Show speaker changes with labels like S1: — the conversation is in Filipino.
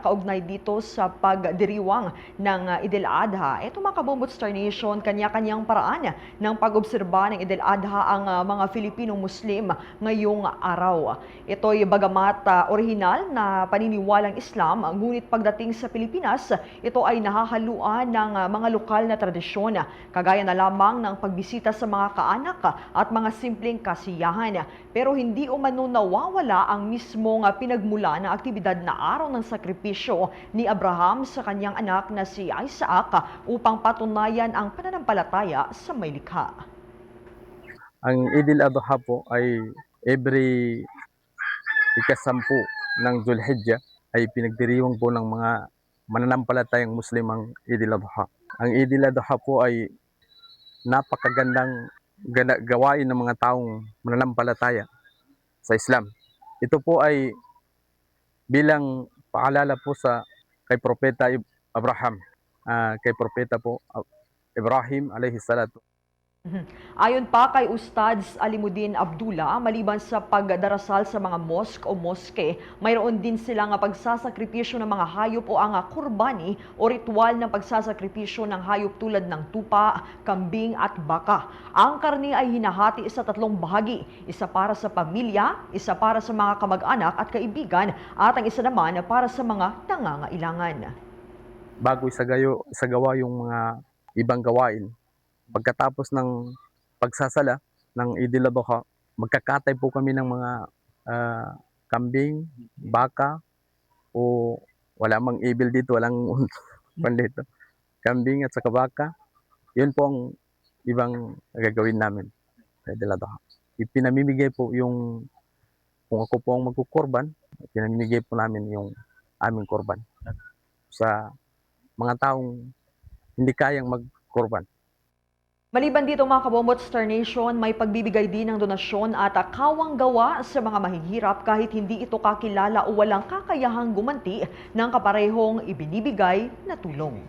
S1: Kaugnay dito sa pagdiriwang ng Idil Adha. Ito mga kabumbot Star Nation, kanya-kanyang paraan ng pag-obserba ng Idil Adha ang uh, mga Filipinong Muslim ngayong araw. Ito'y bagamat uh, orihinal na paniniwalang Islam, ngunit pagdating sa Pilipinas, ito ay nahahaluan ng mga lokal na tradisyon, kagaya na lamang ng pagbisita sa mga kaanak at mga simpleng kasiyahan. Pero hindi umano nawawala ang mismong pinagmula ng aktibidad na araw ng sakripisyo ni Abraham sa kanyang anak na si Isaac upang patunayan ang pananampalataya sa may likha.
S2: Ang Idil Adha po ay every ikasampu ng Zulhijjah ay pinagdiriwang po ng mga mananampalatayang Muslim ang Idil Adha. Ang Idil Adha po ay napakagandang gawain ng mga taong mananampalataya sa Islam. Ito po ay bilang paalala po sa kay Propeta Abraham, ah, kay Propeta po ah, Ibrahim alayhi salatu
S1: Ayon pa kay Ustads Alimuddin Abdullah, maliban sa pagdarasal sa mga mosque o moske, mayroon din silang pagsasakripisyo ng mga hayop o ang kurbani o ritual ng pagsasakripisyo ng hayop tulad ng tupa, kambing at baka. Ang karni ay hinahati sa tatlong bahagi, isa para sa pamilya, isa para sa mga kamag-anak at kaibigan, at ang isa naman para sa mga nangangailangan.
S2: bago isagayo, isagawa yung mga ibang gawain. Pagkatapos ng pagsasala ng Idil Adha, magkakatay po kami ng mga ah, kambing, baka, o wala mang evil dito, walang pan dito. Kambing at saka baka. Yun po ang ibang gagawin namin sa Idil Adha. Ipinamimigay po yung kung ako po ang magkukorban, pinamimigay po namin yung aming korban sa mga taong hindi kayang magkorban.
S1: Maliban dito mga kabombot Star Nation, may pagbibigay din ng donasyon at kawang gawa sa mga mahihirap kahit hindi ito kakilala o walang kakayahang gumanti ng kaparehong ibinibigay na tulong.